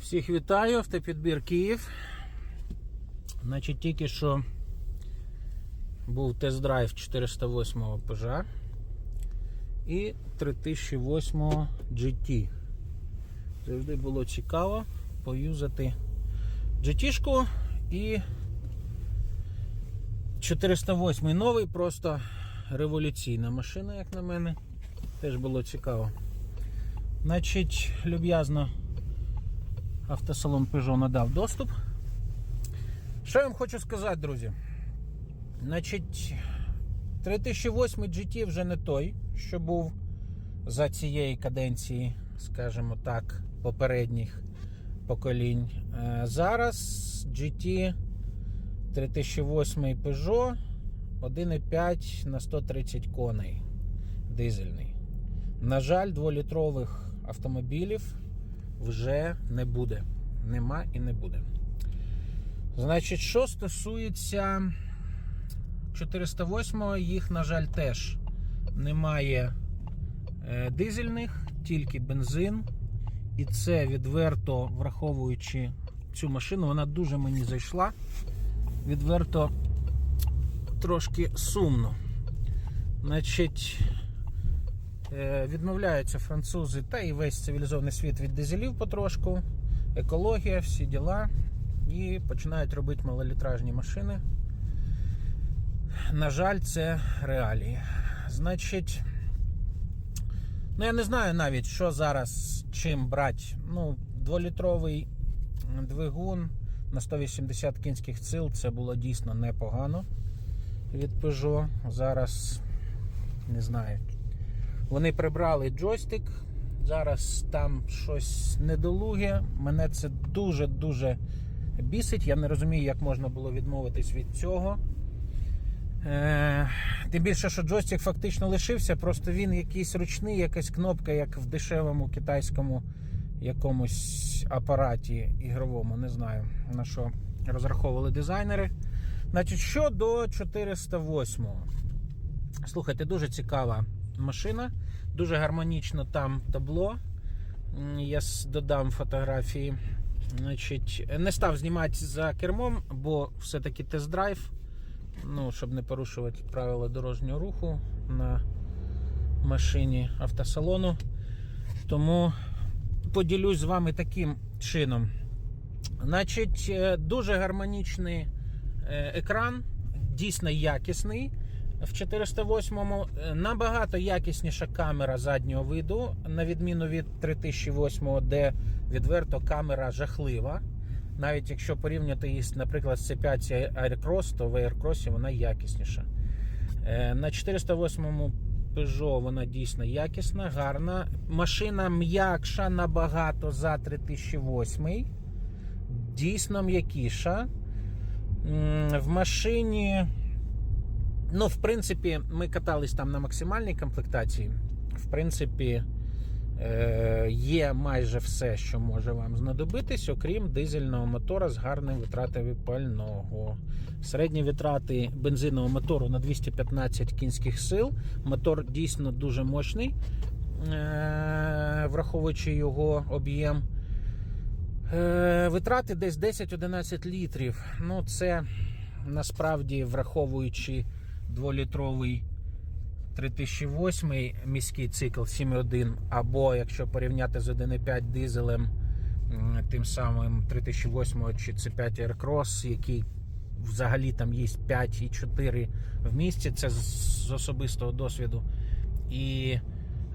Всіх вітаю, автопідбір Київ. Значить, тільки що був тест-драйв 408 Peugeot і 3008 GT. Завжди було цікаво поюзати GT-шку і 408 новий, просто революційна машина, як на мене. Теж було цікаво. Значить, люб'язно автосалон Peugeot надав доступ. Що я вам хочу сказати, друзі? Значить, 3008 GT вже не той, що був за цієї каденції, скажімо так, попередніх поколінь. Е, Зараз GT 3008 Peugeot 1,5 на 130 коней дизельний. На жаль, 2-літрових автомобілів вже не буде. Нема і не буде. Значить, що стосується 408 їх, на жаль, теж немає е, дизельних, тільки бензин. І це відверто враховуючи цю машину, вона дуже мені зайшла. Відверто трошки сумно. Значить, відмовляються французи та і весь цивілізований світ від дизелів потрошку, екологія, всі діла. І починають робити малолітражні машини. На жаль, це реалії. Значить, ну я не знаю навіть, що зараз чим брати. Ну, дволітровий двигун на 180 кінських сил це було дійсно непогано від Peugeot. Зараз не знаю. Вони прибрали джойстик. Зараз там щось недолуге. Мене це дуже-дуже бісить. Я не розумію, як можна було відмовитись від цього. Е, Тим більше, що джойстик фактично лишився, просто він якийсь ручний, якась кнопка, як в дешевому китайському якомусь апараті ігровому. Не знаю на що розраховували дизайнери. Значить, що до 408. Слухайте, дуже цікава машина, дуже гармонічно там табло. Я додам фотографії. Значить, не став знімати за кермом, бо все-таки тест-драйв. Ну, щоб не порушувати правила дорожнього руху на машині автосалону. Тому поділюсь з вами таким чином. Значить, е, дуже гармонічний е, екран, дійсно якісний. В 408-му е, набагато якісніша камера заднього виду, на відміну від 3008, де відверто камера жахлива. Навіть якщо порівняти її, наприклад, з C5 Aircross, то в Aircross вона якісніша. Е, На 408 Peugeot вона дійсно якісна, гарна. Машина м'якша набагато за 3008. Дійсно м'якіша. В машині, ну, в принципі, ми катались там на максимальній комплектації. В принципі, е, є майже все, що може вам знадобитись, окрім дизельного мотора з гарним витратами пального. Середні витрати бензинового мотору на 215 кінських сил. Мотор дійсно дуже мощний, е, враховуючи його об'єм. Е, Витрати десь 10-11 літрів. Ну, це насправді враховуючи 2-літровий 3008 міський цикл 7.1, або якщо порівняти з 1.5 дизелем, тим самим 3008 чи C5 Aircross, який взагалі там є 5,4 в місті, це з з особистого досвіду. І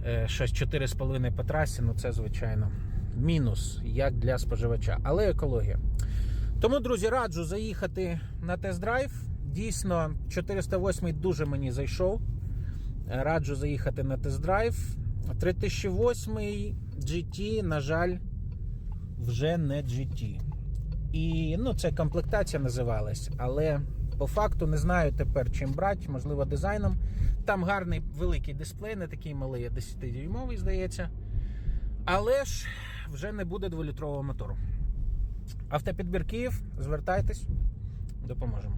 е, щось 4,5 по трасі, ну це звичайно мінус як для споживача, але екологія. Тому, друзі, раджу заїхати на тест-драйв. Дійсно, 408 дуже мені зайшов. Раджу заїхати на тест-драйв. 3008 GT, на жаль, вже не GT. І ну, це комплектація називалась, але по факту не знаю тепер чим брати, можливо, дизайном. Там гарний великий дисплей, не такий малий, а 10-дюймовий, здається. Але ж вже не буде 2-літрового мотору. Автопідбір Київ, звертайтесь, допоможемо.